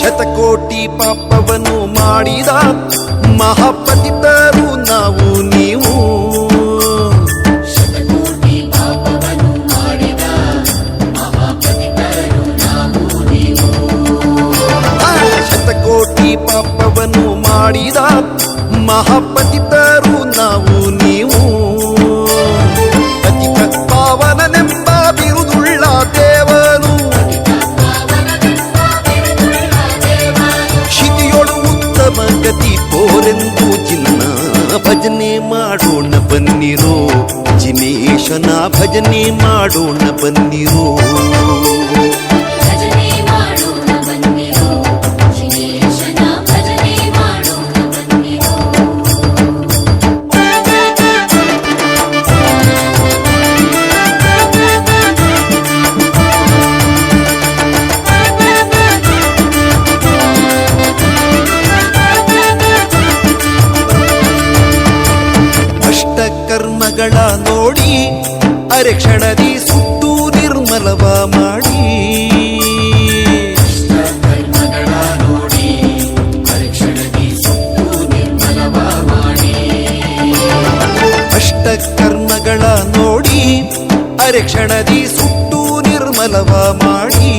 ಶತಕೋಟಿ ಪಾಪವನ್ನು ಮಾಡಿದ ಮಹಾಪತಿತರು ನಾವು ನೀವು ಶತಕೋಟಿ ಪಾಪವನ್ನು ಮಾಡಿದ ಮಹಾಪತಿತರು ನಾವು ಬನ್ನಿರೋ. ಜಿನೇಶನ ಭಜನೆ ಮಾಡೋಣ ಬನ್ನಿರೋ. ಅಷ್ಟಕರ್ಮಗಳ ನೋಡಿ ಅರೆಕ್ಷಣದಿ ಸುಟ್ಟು ನಿರ್ಮಲವ ಮಾಡಿ. ಕರ್ಮಗಳ ನೋಡಿ ಪರೀಕ್ಷಣದಿ ಸುತ್ತು ನಿರ್ಮಲವ ಮಾಡಿ ಅಷ್ಟಕರ್ಮಗಳ ನೋಡಿ ಅರೆಕ್ಷಣದಿ ಸುತ್ತು ನಿರ್ಮಲವ ಮಾಡಿ.